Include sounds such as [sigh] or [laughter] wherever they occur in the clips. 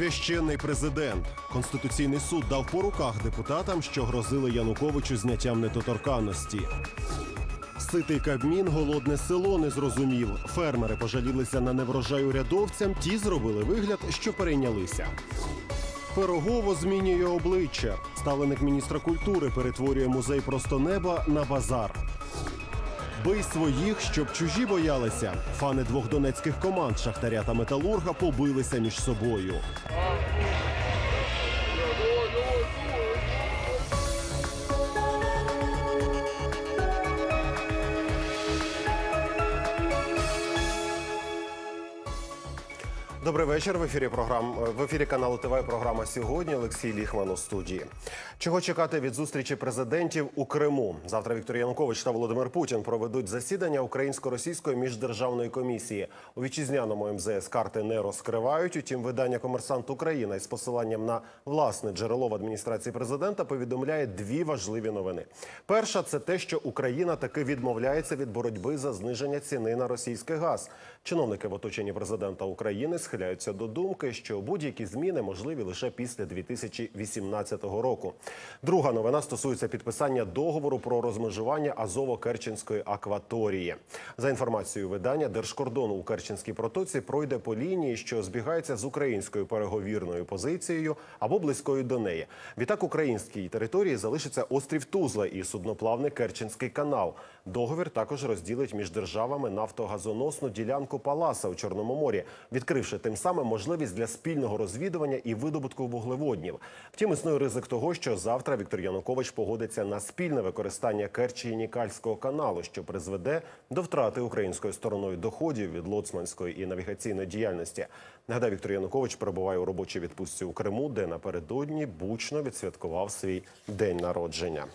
Священний президент. Конституційний суд дав по руках депутатам, що грозили Януковичу зняттям недоторканності. Ситий кабмін голодне село не зрозумів. Фермери пожалілися на неврожай урядовцям, ті зробили вигляд, що перейнялися. Пирогово змінює обличчя. Ставленик міністра культури перетворює музей просто неба на базар. Бий своїх, щоб чужі боялися. Фани двох донецьких команд Шахтаря та Металурга побилися між собою. Добрий вечір. В ефірі програм в ефірі каналу ТВ програма сьогодні. Олексій Ліхман у студії. Чого чекати від зустрічі президентів у Криму? Завтра Віктор Янукович та Володимир Путін проведуть засідання українсько-російської міждержавної комісії. У вітчизняному МЗС карти не розкривають. Утім, видання Комерсант Україна із посиланням на власне джерело в адміністрації президента повідомляє дві важливі новини. Перша це те, що Україна таки відмовляється від боротьби за зниження ціни на російський газ. Чиновники в оточенні президента України схиляються до думки, що будь-які зміни можливі лише після 2018 року. Друга новина стосується підписання договору про розмежування Азово-Керченської акваторії. За інформацією видання, держкордону у Керченській протоці пройде по лінії, що збігається з українською переговірною позицією або близькою до неї. Відтак українській території залишиться острів Тузла і судноплавний Керченський канал. Договір також розділить між державами нафтогазоносну ділянку Паласа у Чорному морі, відкривши тим самим можливість для спільного розвідування і видобутку вуглеводнів. Втім, існує ризик того, що завтра Віктор Янукович погодиться на спільне використання Керчі і Нікальського каналу, що призведе до втрати українською стороною доходів від лоцманської і навігаційної діяльності. Нагадаю, Віктор Янукович перебуває у робочій відпустці у Криму, де напередодні бучно відсвяткував свій день народження.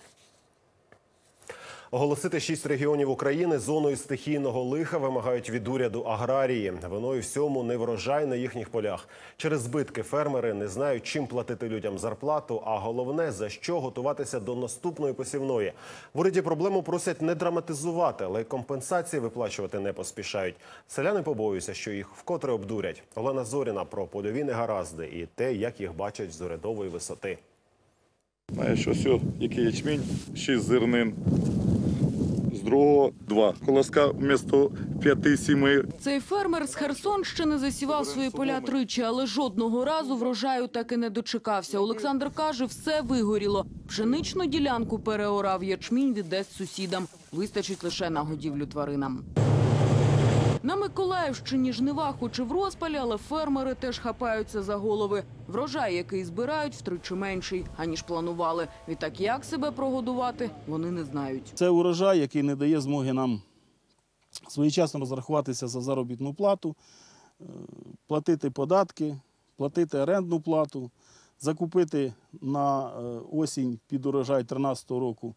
Оголосити шість регіонів України зоною стихійного лиха вимагають від уряду аграрії. Виною всьому не врожай на їхніх полях. Через збитки фермери не знають, чим платити людям зарплату, а головне за що готуватися до наступної посівної. В уряді проблему просять не драматизувати, але й компенсації виплачувати не поспішають. Селяни побоюються, що їх вкотре обдурять. Олена Зоріна про польові негаразди і те, як їх бачать з урядової висоти. Знаєш, ось який ячмінь, шість зернин. Другого два. Колоска вмісто п'яти-сіми. Цей фермер з Херсонщини засівав свої поля тричі, але жодного разу врожаю так і не дочекався. Олександр каже, все вигоріло. Пшеничну ділянку переорав ячмінь віддасть сусідам. Вистачить лише на годівлю тваринам. На Миколаївщині жнива хоч і в розпалі, але фермери теж хапаються за голови. Врожай, який збирають, втричі менший, аніж планували. Відтак, як себе прогодувати, вони не знають. Це урожай, який не дає змоги нам своєчасно розрахуватися за заробітну плату, е, платити податки, платити орендну плату, закупити на е, осінь під урожай 2013 року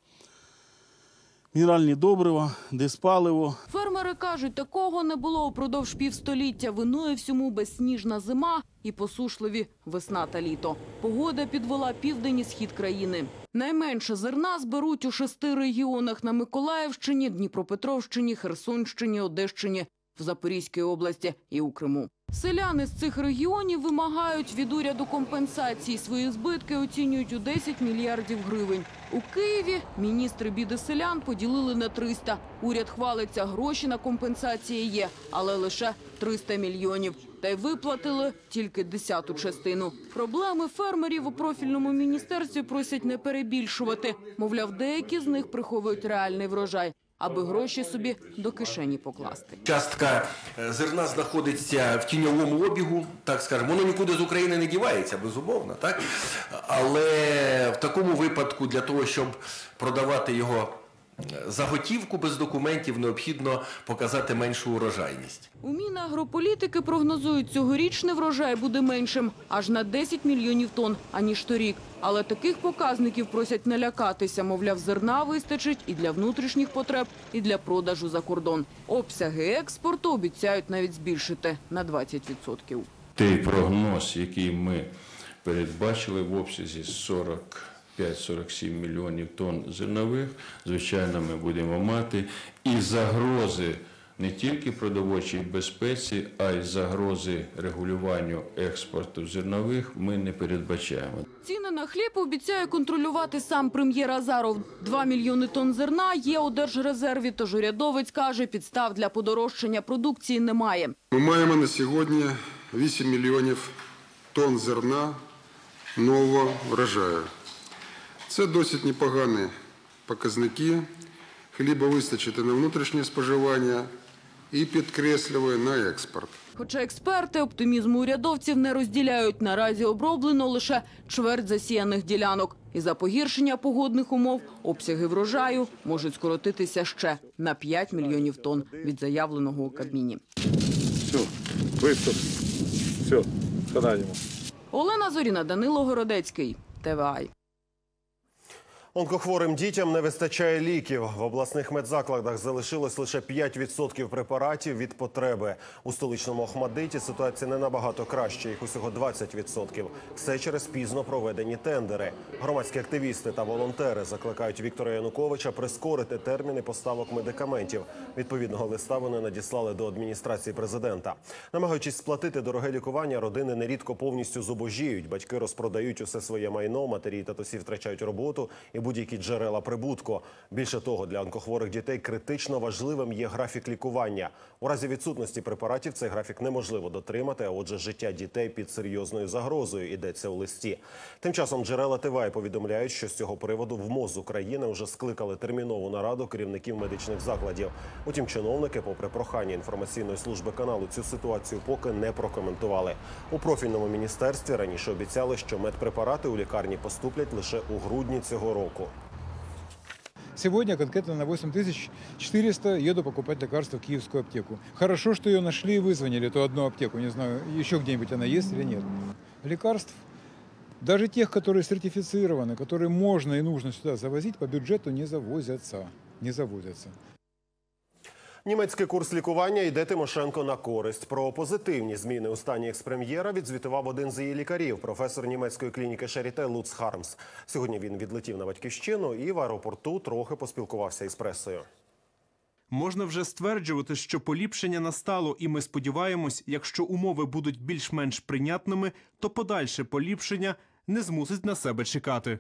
мінеральні добрива, диспаливо. Фермери кажуть, такого не було упродовж півстоліття. Винує всьому безсніжна зима і посушливі весна та літо. Погода підвела південь і схід країни. Найменше зерна зберуть у шести регіонах на Миколаївщині, Дніпропетровщині, Херсонщині, Одещині, в Запорізькій області і у Криму. Селяни з цих регіонів вимагають від уряду компенсації. Свої збитки оцінюють у 10 мільярдів гривень. У Києві міністри біди селян поділили на 300. Уряд хвалиться, гроші на компенсації є, але лише 300 мільйонів. Та й виплатили тільки десяту частину. Проблеми фермерів у профільному міністерстві просять не перебільшувати. Мовляв, деякі з них приховують реальний врожай, аби гроші собі до кишені покласти. Частка е, зерна знаходиться в тіньовому обігу, так скажемо. Воно нікуди з України не дівається, безумовно, так? Але в такому випадку для того, щоб продавати його за готівку без документів, необхідно показати меншу урожайність. У Мінагрополітики прогнозують, цьогорічний врожай буде меншим аж на 10 мільйонів тонн, аніж торік. Але таких показників просять не лякатися. Мовляв, зерна вистачить і для внутрішніх потреб, і для продажу за кордон. Обсяги експорту обіцяють навіть збільшити на 20%. той прогноз, який ми передбачили в обсязі 45-47 мільйонів тонн зернових, звичайно, ми будемо мати і загрози не тільки продовольчій безпеці, а й загрози регулюванню експорту зернових ми не передбачаємо. Ціни на хліб обіцяє контролювати сам прем'єр Азаров. Два мільйони тонн зерна є у держрезерві, тож урядовець каже, підстав для подорожчання продукції немає. Ми маємо на сьогодні 8 мільйонів тонн зерна нового врожаю. Це досить непогані показники. Хліба вистачить на внутрішнє споживання і підкреслює на експорт. Хоча експерти оптимізму урядовців не розділяють. Наразі оброблено лише чверть засіяних ділянок. І за погіршення погодних умов обсяги врожаю можуть скоротитися ще на 5 мільйонів тонн від заявленого у Кабміні. Все, виступ. Все, садаємо. Олена Зоріна, Данило Городецький, ТВА. Онкохворим дітям не вистачає ліків. В обласних медзакладах залишилось лише 5% препаратів від потреби. У столичному Охмадиті ситуація не набагато краще, їх усього 20%. Все через пізно проведені тендери. Громадські активісти та волонтери закликають Віктора Януковича прискорити терміни поставок медикаментів. Відповідного листа вони надіслали до адміністрації президента. Намагаючись сплатити дороге лікування, родини нерідко повністю зубожіють. Батьки розпродають усе своє майно, матері і татусі втрачають роботу будь-які джерела прибутку. Більше того, для онкохворих дітей критично важливим є графік лікування. У разі відсутності препаратів цей графік неможливо дотримати, а отже, життя дітей під серйозною загрозою йдеться у листі. Тим часом джерела ТВА повідомляють, що з цього приводу в МОЗ України вже скликали термінову нараду керівників медичних закладів. Утім, чиновники, попри прохання інформаційної служби каналу, цю ситуацію поки не прокоментували. У профільному міністерстві раніше обіцяли, що медпрепарати у лікарні поступлять лише у грудні цього року. Сегодня конкретно на 8400 еду покупать лекарства в киевскую аптеку. Хорошо, что ее нашли и вызвонили, ту одну аптеку. Не знаю, еще где-нибудь она есть или нет. Лекарств, даже тех, которые сертифицированы, которые можно и нужно сюда завозить, по бюджету не завозятся. Не завозятся. Німецький курс лікування йде Тимошенко на користь. Про позитивні зміни у стані експрем'єра відзвітував один з її лікарів, професор німецької клініки Шаріте Луц Хармс. Сьогодні він відлетів на батьківщину і в аеропорту трохи поспілкувався із пресою. Можна вже стверджувати, що поліпшення настало, і ми сподіваємось, якщо умови будуть більш-менш прийнятними, то подальше поліпшення не змусить на себе чекати.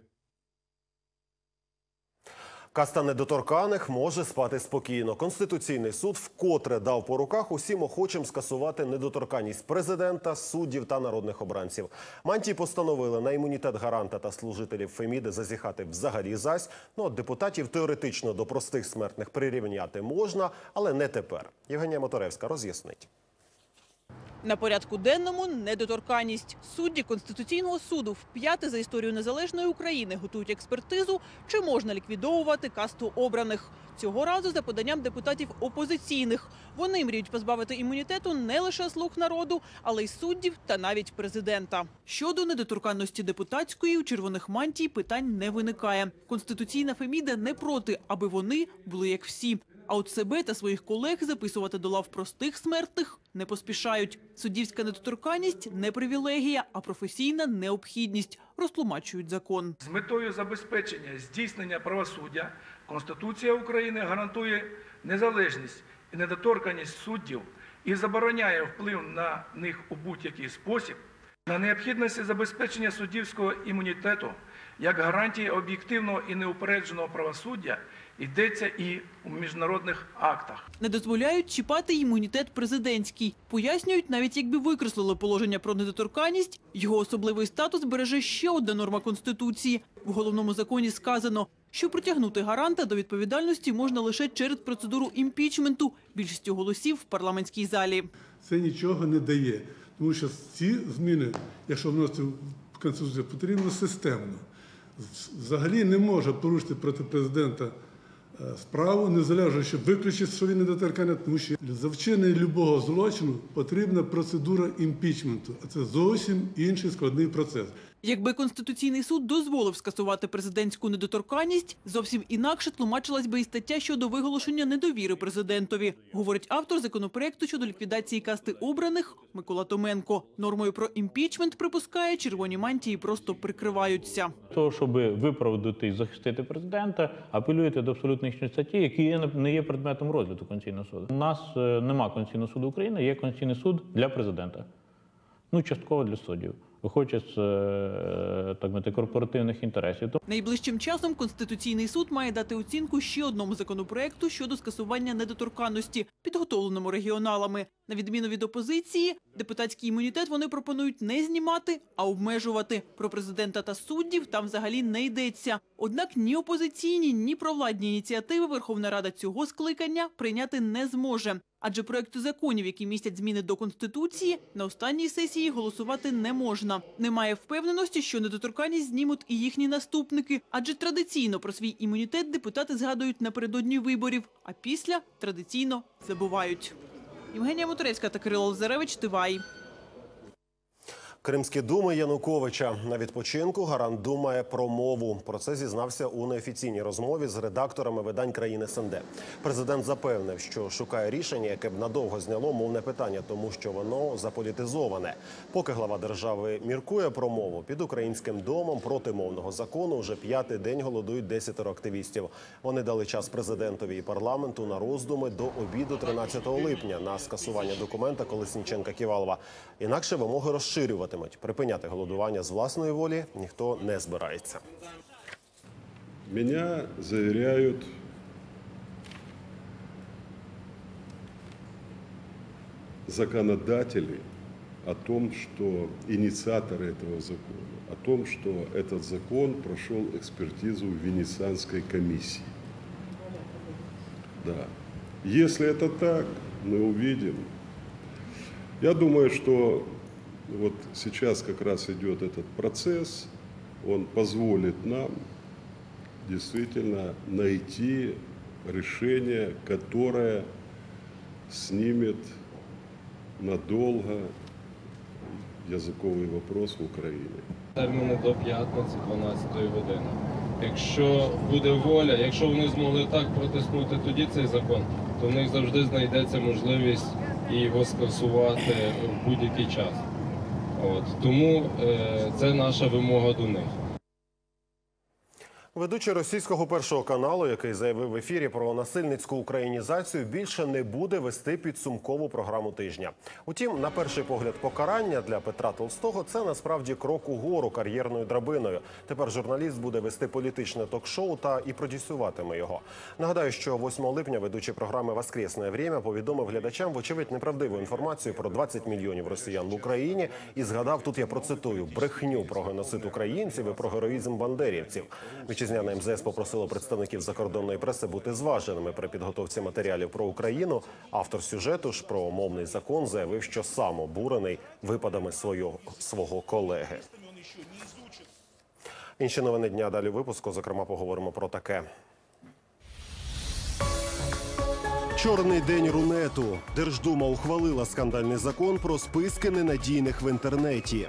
Каста недоторканих може спати спокійно. Конституційний суд вкотре дав по руках усім охочим скасувати недоторканність президента, суддів та народних обранців. Мантії постановили на імунітет гаранта та служителів Феміди зазіхати взагалі зась. Ну от депутатів теоретично до простих смертних прирівняти можна, але не тепер. Євгенія Моторевська роз'яснить. На порядку денному недоторканність. Судді Конституційного суду вп'яте за історію незалежної України готують експертизу, чи можна ліквідовувати касту обраних. Цього разу за поданням депутатів опозиційних. Вони мріють позбавити імунітету не лише слуг народу, але й суддів та навіть президента. Щодо недоторканності депутатської у червоних мантій питань не виникає. Конституційна Феміда не проти, аби вони були як всі. А от себе та своїх колег записувати до лав простих смертних не поспішають. Суддівська недоторканність не привілегія, а професійна необхідність. Розтлумачують закон. З метою забезпечення здійснення правосуддя Конституція України гарантує незалежність і недоторканність суддів і забороняє вплив на них у будь-який спосіб. На необхідності забезпечення суддівського імунітету як гарантії об'єктивного і неупередженого правосуддя йдеться і у міжнародних актах. Не дозволяють чіпати імунітет президентський. Пояснюють, навіть якби викреслили положення про недоторканність, його особливий статус береже ще одна норма Конституції. В головному законі сказано, що притягнути гаранта до відповідальності можна лише через процедуру імпічменту більшістю голосів в парламентській залі. це нічого не дає. Тому що ці зміни, якщо вносити в Конституцію, потрібно системно. Взагалі не може порушити проти президента справу, незалежно, щоб виключити, що він недоторкання, тому що за вчинення любого злочину потрібна процедура імпічменту, а це зовсім інший складний процес. Якби Конституційний суд дозволив скасувати президентську недоторканність, зовсім інакше тлумачилась би і стаття щодо виголошення недовіри президентові, говорить автор законопроекту щодо ліквідації касти обраних Микола Томенко. Нормою про імпічмент припускає, червоні мантії просто прикриваються. того, щоб виправдати і захистити президента, апелюєте до абсолютно іншої статті, які не є предметом розгляду Конституційного суду. У нас е, нема Конституційного суду України, є Конституційний суд для президента. Ну, частково для суддів. Виходячи з е, так мовити, корпоративних інтересів. Найближчим часом Конституційний суд має дати оцінку ще одному законопроекту щодо скасування недоторканності, підготовленому регіоналами. На відміну від опозиції, депутатський імунітет вони пропонують не знімати, а обмежувати. Про президента та суддів там взагалі не йдеться. Однак ні опозиційні, ні провладні ініціативи Верховна Рада цього скликання прийняти не зможе. Адже проекти законів, які містять зміни до конституції, на останній сесії голосувати не можна. Немає впевненості, що недоторканність знімуть і їхні наступники, адже традиційно про свій імунітет депутати згадують напередодні виборів, а після традиційно забувають. Євгенія Моторецька та Кирило Лазаревич, Тивай. Кримські думи Януковича на відпочинку гарант думає про мову. Про це зізнався у неофіційній розмові з редакторами видань країн СНД. Президент запевнив, що шукає рішення, яке б надовго зняло мовне питання, тому що воно заполітизоване. Поки глава держави міркує про мову під українським домом проти мовного закону. Вже п'ятий день голодують десятеро активістів. Вони дали час президентові і парламенту на роздуми до обіду 13 липня на скасування документа Колесніченка Ківалова. Інакше вимоги розширюватимуть. Припиняти голодування з власної волі ніхто не збирається. Меня заверяют законодатели о том, что инициаторы этого закона, о том, что этот закон прошел экспертизу Венецианской комиссии. Да. Если это так, мы увидим. Я думаю, что вот сейчас как раз идет этот процесс, он позволит нам действительно найти решение, которое снимет надолго языковый вопрос в Украине. терміни до п'ятниці 12 години. Якщо буде воля, якщо вони змогли так протиснути тоді цей закон, то в них завжди знайдеться можливість і його скасувати в будь-який час. От. Тому е, це наша вимога до них. Ведучий російського першого каналу, який заявив в ефірі про насильницьку українізацію, більше не буде вести підсумкову програму тижня. Утім, на перший погляд, покарання для Петра Толстого це насправді крок угору кар'єрною драбиною. Тепер журналіст буде вести політичне ток-шоу та і продюсуватиме його. Нагадаю, що 8 липня ведучий програми Воскресне время повідомив глядачам, вочевидь, неправдиву інформацію про 20 мільйонів росіян в Україні і згадав тут. Я процитую брехню про геноцид українців і про героїзм бандерівців. Вітчизняна МЗС попросило представників закордонної преси бути зваженими при підготовці матеріалів про Україну. Автор сюжету ж про мовний закон заявив, що сам обурений випадами свого, свого колеги. Інші новини дня далі випуску. Зокрема, поговоримо про таке. Чорний день рунету. Держдума ухвалила скандальний закон про списки ненадійних в інтернеті.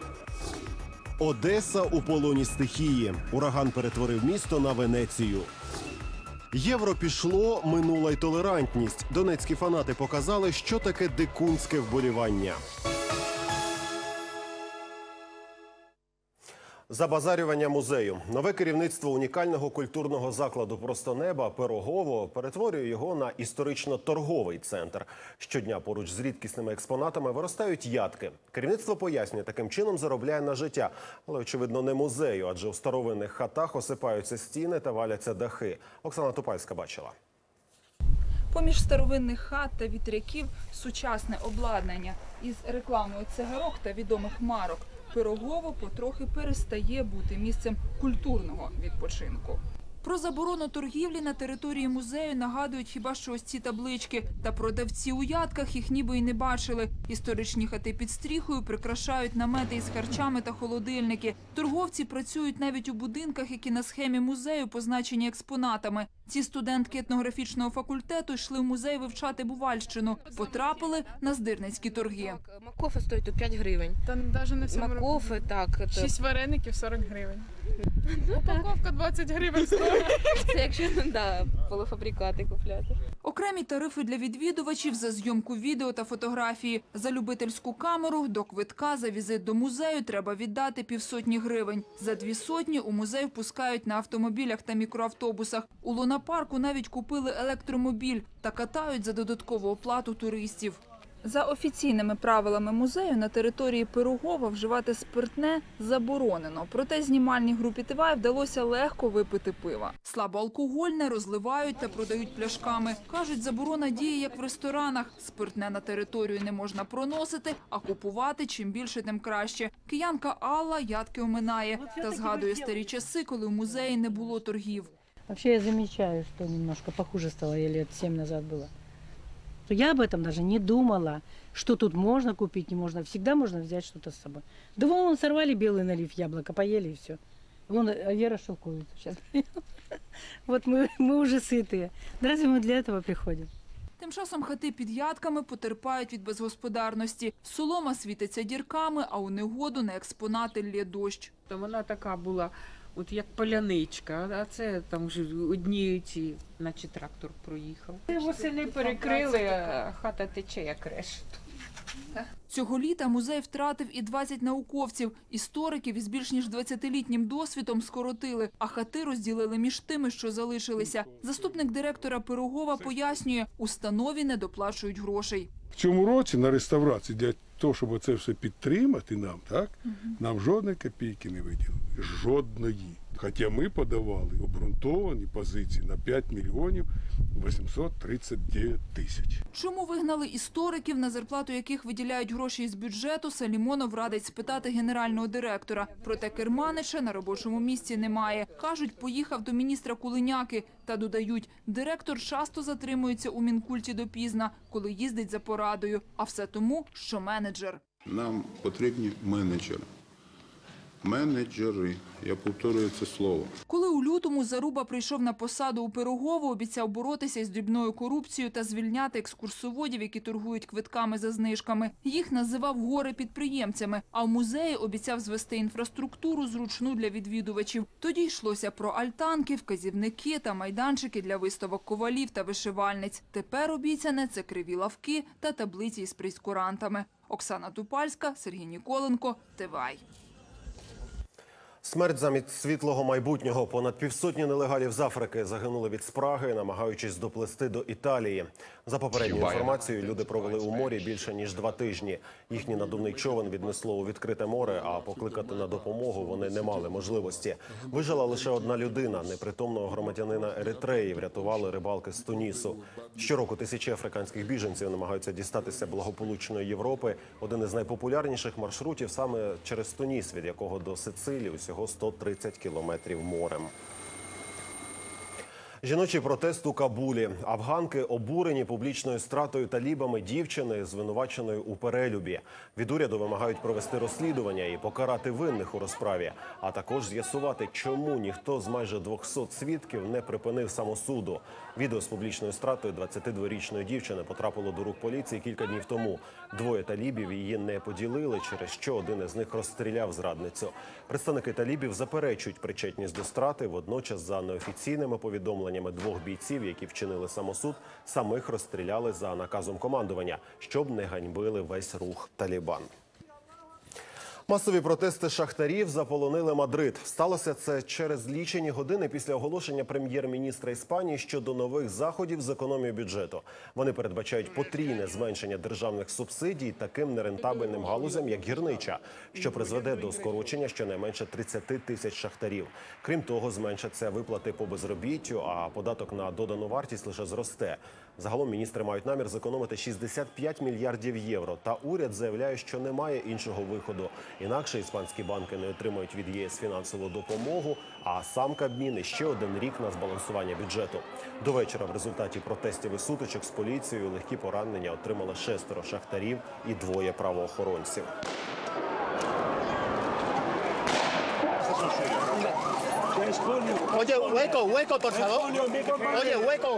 Одеса у полоні стихії. Ураган перетворив місто на Венецію. Євро пішло, минула й толерантність. Донецькі фанати показали, що таке дикунське вболівання. Забазарювання музею. Нове керівництво унікального культурного закладу Просто неба Пирогово перетворює його на історично-торговий центр. Щодня поруч з рідкісними експонатами виростають ядки. Керівництво пояснює, таким чином заробляє на життя, але очевидно не музею, адже у старовинних хатах осипаються стіни та валяться дахи. Оксана Тупальська бачила. Поміж старовинних хат та вітряків сучасне обладнання із рекламою цигарок та відомих марок. Пирогово потрохи перестає бути місцем культурного відпочинку. Про заборону торгівлі на території музею нагадують хіба що ось ці таблички. Та продавці у ядках їх ніби й не бачили. Історичні хати під стріхою прикрашають намети із харчами та холодильники. Торговці працюють навіть у будинках, які на схемі музею позначені експонатами. Ці студентки етнографічного факультету йшли в музей вивчати Бувальщину. Потрапили на здирницькі торги. Макофи стоїть тут 5 гривень. Та навіть не саме Макофи, так. це- Шість вареників 40 гривень. Упаковка 20 гривень стоїть. Це якщо да, полуфабрикати купляти. Окремі тарифи для відвідувачів за зйомку відео та фотографії. За любительську камеру до квитка за візит до музею треба віддати півсотні гривень. За дві сотні у музей впускають на автомобілях та мікроавтобусах. У лунапарку навіть купили електромобіль та катають за додаткову оплату туристів. За офіційними правилами музею на території Пирогова вживати спиртне заборонено. Проте знімальній групі ТВА вдалося легко випити пива. Слабоалкогольне розливають та продають пляшками. Кажуть, заборона діє як в ресторанах. Спиртне на територію не можна проносити, а купувати чим більше, тим краще. Киянка Алла ядки оминає та згадує старі часи, коли в музеї не було торгів. Вообще я замечаю, что немножко похуже стало, я лет семь назад было. То я об этом даже не думала, что тут можно купить, не можно. Всегда можно взять что-то с собой. Да вон сорвали белый налив яблоко, поели и все. Вон а Вера шелковицу сейчас. [laughs] Вот мы, мы уже сытые. Да разве мы для этого приходим? Тим часом хати під ядками потерпають від безгосподарності. Солома світиться дірками, а у негоду на експонати лє дощ. То вона така була, от як поляничка, а це там вже одні ці, наче трактор проїхав. Восени перекрили, а хата тече як решт. Цього літа музей втратив і 20 науковців. Істориків із більш ніж 20-літнім досвідом скоротили, а хати розділили між тими, що залишилися. Заступник директора Пирогова пояснює, установі не доплачують грошей. В цьому році на реставрацію для того, щоб це все підтримати нам, так нам жодної копійки не виділили. Жодної. Хоча ми подавали обґрунтовані позиції на 5 мільйонів 839 тисяч. Чому вигнали істориків, на зарплату яких виділяють гроші із бюджету, Салімонов радить спитати генерального директора. Проте Керманича на робочому місці немає. Кажуть, поїхав до міністра Кулиняки. Та додають, директор часто затримується у Мінкульті допізна, коли їздить за порадою. А все тому, що менеджер. Нам потрібні менеджери. Менеджери. Я повторюю це слово. Коли у лютому Заруба прийшов на посаду у Пирогово, обіцяв боротися із дрібною корупцією та звільняти екскурсоводів, які торгують квитками за знижками. Їх називав горе підприємцями. А в музеї обіцяв звести інфраструктуру зручну для відвідувачів. Тоді йшлося про альтанки, вказівники та майданчики для виставок ковалів та вишивальниць. Тепер обіцяне це криві лавки та таблиці із прейскурантами. Оксана Тупальська, Сергій Ніколенко, Тивай. Смерть замість світлого майбутнього. Понад півсотні нелегалів з Африки загинули від спраги, намагаючись доплисти до Італії. За попередньою інформацією, люди провели у морі більше ніж два тижні. Їхній надувний човен віднесло у відкрите море, а покликати на допомогу вони не мали можливості. Вижила лише одна людина. Непритомного громадянина Еритреї врятували рибалки з Тунісу. Щороку тисячі африканських біженців намагаються дістатися благополучної Європи. Один із найпопулярніших маршрутів саме через Туніс, від якого до Сицилії усього 130 кілометрів морем. Жіночий протест у Кабулі. Афганки обурені публічною стратою талібами дівчини, звинуваченої у перелюбі. Від уряду вимагають провести розслідування і покарати винних у розправі, а також з'ясувати, чому ніхто з майже 200 свідків не припинив самосуду. Відео з публічною стратою 22-річної дівчини потрапило до рук поліції кілька днів тому. Двоє талібів її не поділили, через що один із них розстріляв зрадницю. Представники талібів заперечують причетність до страти. Водночас, за неофіційними повідомленнями двох бійців, які вчинили самосуд, самих розстріляли за наказом командування, щоб не ганьбили весь рух Талібан. Масові протести шахтарів заполонили Мадрид. Сталося це через лічені години після оголошення прем'єр-міністра Іспанії щодо нових заходів з економії бюджету. Вони передбачають потрійне зменшення державних субсидій таким нерентабельним галузям, як гірнича, що призведе до скорочення щонайменше 30 тисяч шахтарів. Крім того, зменшаться виплати по безробіттю, а податок на додану вартість лише зросте. Загалом міністри мають намір зекономити 65 мільярдів євро. Та уряд заявляє, що немає іншого виходу. Інакше іспанські банки не отримають від ЄС фінансову допомогу. А сам Кабмін ще один рік на збалансування бюджету. До вечора в результаті протестів і сутичок з поліцією легкі поранення отримали шестеро шахтарів і двоє правоохоронців. Oye, hueco, hueco, por favor. Oye, hueco.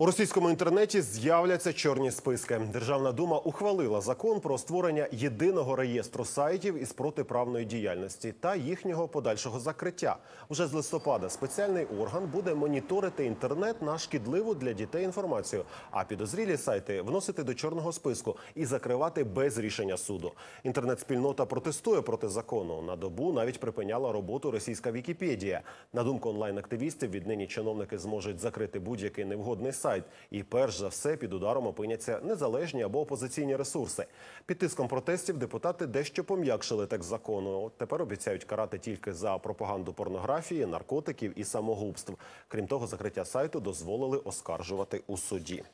У російському інтернеті з'являться чорні списки. Державна дума ухвалила закон про створення єдиного реєстру сайтів із протиправної діяльності та їхнього подальшого закриття. Уже з листопада спеціальний орган буде моніторити інтернет на шкідливу для дітей інформацію, а підозрілі сайти вносити до чорного списку і закривати без рішення суду. Інтернет-спільнота протестує проти закону. На добу навіть припиняла роботу російська Вікіпедія. На думку онлайн-активістів, віднині чиновники зможуть закрити будь-який невгодний сайт. І перш за все під ударом опиняться незалежні або опозиційні ресурси. Під тиском протестів депутати дещо пом'якшили текст закону. Тепер обіцяють карати тільки за пропаганду порнографії, наркотиків і самогубств. Крім того, закриття сайту дозволили оскаржувати у суді.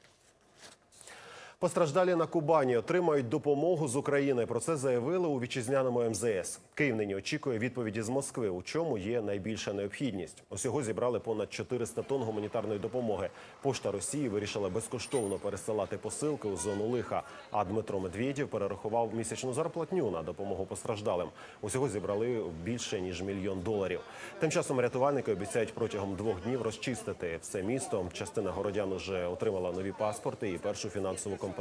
Постраждалі на Кубані отримають допомогу з України. Про це заявили у вітчизняному МЗС. Київ нині очікує відповіді з Москви, у чому є найбільша необхідність. Усього зібрали понад 400 тонн гуманітарної допомоги. Пошта Росії вирішила безкоштовно пересилати посилки у зону лиха. А Дмитро Медведєв перерахував місячну зарплатню на допомогу постраждалим. Усього зібрали більше ніж мільйон доларів. Тим часом рятувальники обіцяють протягом двох днів розчистити все місто. Частина городян уже отримала нові паспорти і першу фінансову компенсацію.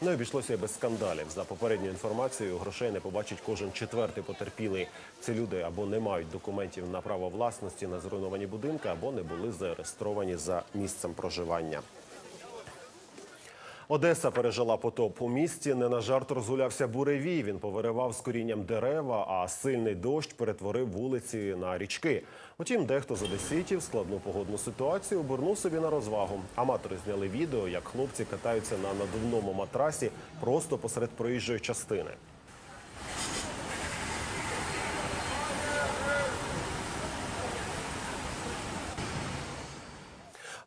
Не обійшлося без скандалів. За попередньою інформацією, грошей не побачить кожен четвертий потерпілий. Ці люди або не мають документів на право власності на зруйновані будинки, або не були зареєстровані за місцем проживання. Одеса пережила потоп у місті. Не на жарт розгулявся буревій. Він повиривав з корінням дерева, а сильний дощ перетворив вулиці на річки. Утім, дехто з одеситів складну погодну ситуацію обернув собі на розвагу. Аматори зняли відео, як хлопці катаються на надувному матрасі просто посеред проїжджої частини.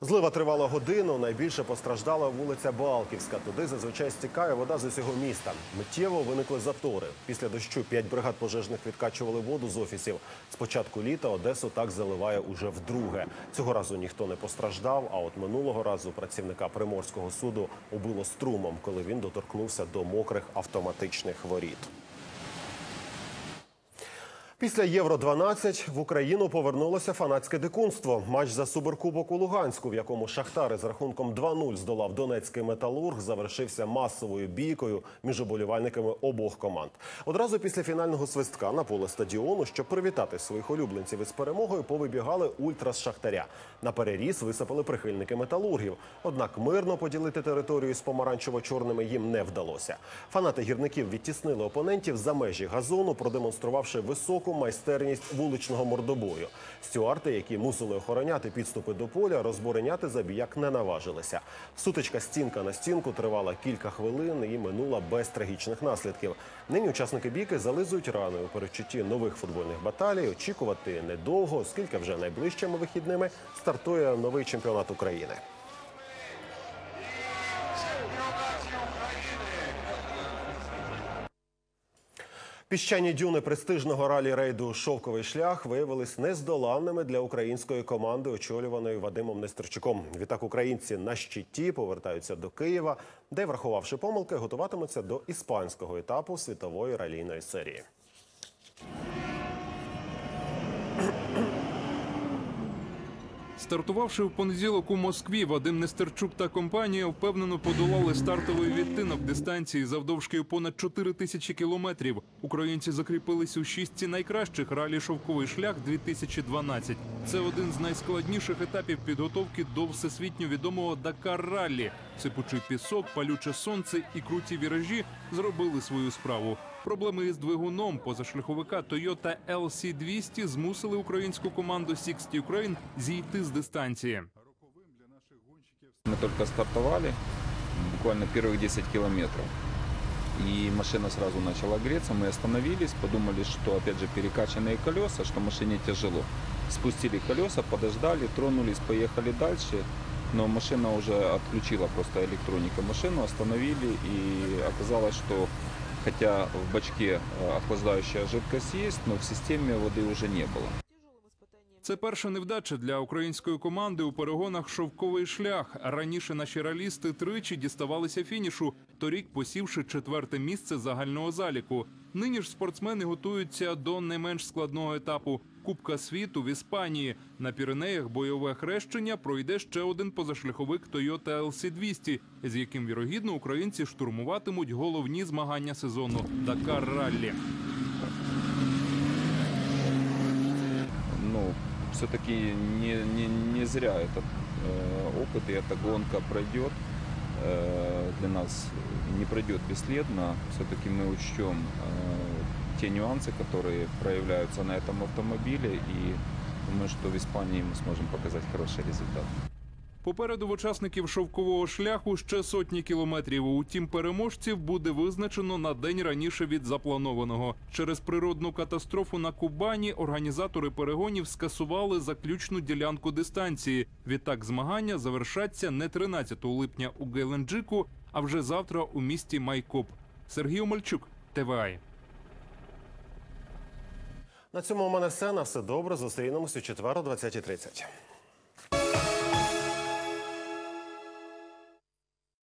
Злива тривала годину. Найбільше постраждала вулиця Балківська. Туди зазвичай стікає вода з усього міста. Миттєво виникли затори. Після дощу п'ять бригад пожежних відкачували воду з офісів. З початку літа Одесу так заливає уже вдруге. Цього разу ніхто не постраждав. А от минулого разу працівника приморського суду убило струмом, коли він доторкнувся до мокрих автоматичних воріт. Після Євро 12 в Україну повернулося фанатське дикунство. Матч за суперкубок у Луганську, в якому Шахтар із рахунком 2-0 здолав Донецький металург, завершився масовою бійкою між оболівальниками обох команд. Одразу після фінального свистка на поле стадіону, щоб привітати своїх улюбленців із перемогою, повибігали ультра з Шахтаря. На переріз висипали прихильники металургів. Однак мирно поділити територію з помаранчево-чорними їм не вдалося. Фанати гірників відтіснили опонентів за межі газону, продемонструвавши високу майстерність вуличного мордобою. Стюарти, які мусили охороняти підступи до поля, розбороняти забіяк не наважилися. Сутичка стінка на стінку тривала кілька хвилин і минула без трагічних наслідків. Нині учасники бійки зализують рани у передчутті нових футбольних баталій. Очікувати недовго, оскільки вже найближчими вихідними стартує новий чемпіонат України. Піщані дюни престижного ралі-рейду Шовковий шлях виявились нездоланними для української команди, очолюваної Вадимом Нестерчуком. Відтак українці на щиті повертаються до Києва, де, врахувавши помилки, готуватимуться до іспанського етапу світової ралійної серії. Стартувавши в понеділок у Москві, Вадим Нестерчук та компанія впевнено подолали стартовий відтинок дистанції завдовжки понад 4 тисячі кілометрів. Українці закріпились у шістці найкращих ралі Шовковий шлях 2012 Це один з найскладніших етапів підготовки до всесвітньо відомого Дакар Раллі. Сипучий пісок, палюче сонце і круті віражі зробили свою справу. Проблеми із двигуном позашляховика Toyota LC200 змусили українську команду Sixt Ukraine зійти з дистанції. Мы только стартовали, буквально первых 10 километров. И машина сразу начала греться, мы остановились, подумали, что опять же перекачанные колеса, что машине тяжело. Спустили колеса, подождали, тронулись, поехали дальше. Но машина уже отключила просто электроника машину, остановили и оказалось, что хотя в бачке э, охлаждающая жидкость есть, но в системе воды уже не было. Це перша невдача для української команди у перегонах шовковий шлях. Раніше наші ралісти тричі діставалися фінішу, торік посівши четверте місце загального заліку. Нині ж спортсмени готуються до не менш складного етапу Кубка світу в Іспанії. На Піренеях бойове хрещення пройде ще один позашляховик Toyota LC200, з яким вірогідно українці штурмуватимуть головні змагання сезону Дакар Раллі. ну, все-таки не, не, не зря этот э, опыт и эта гонка пройдет э, для нас, не пройдет бесследно. Все-таки мы учтем э, те нюансы, которые проявляются на этом автомобиле, и думаю, что в Испании мы сможем показать хороший результат. Попереду в учасників шовкового шляху ще сотні кілометрів. Утім, переможців буде визначено на день раніше від запланованого. Через природну катастрофу на Кубані організатори перегонів скасували заключну ділянку дистанції. Відтак змагання завершаться не 13 липня у Геленджику, а вже завтра у місті Майкоп. Сергій Омельчук, ТВА. На цьому у мене все. На все добре. Зустрінемось у четвер о 20.30.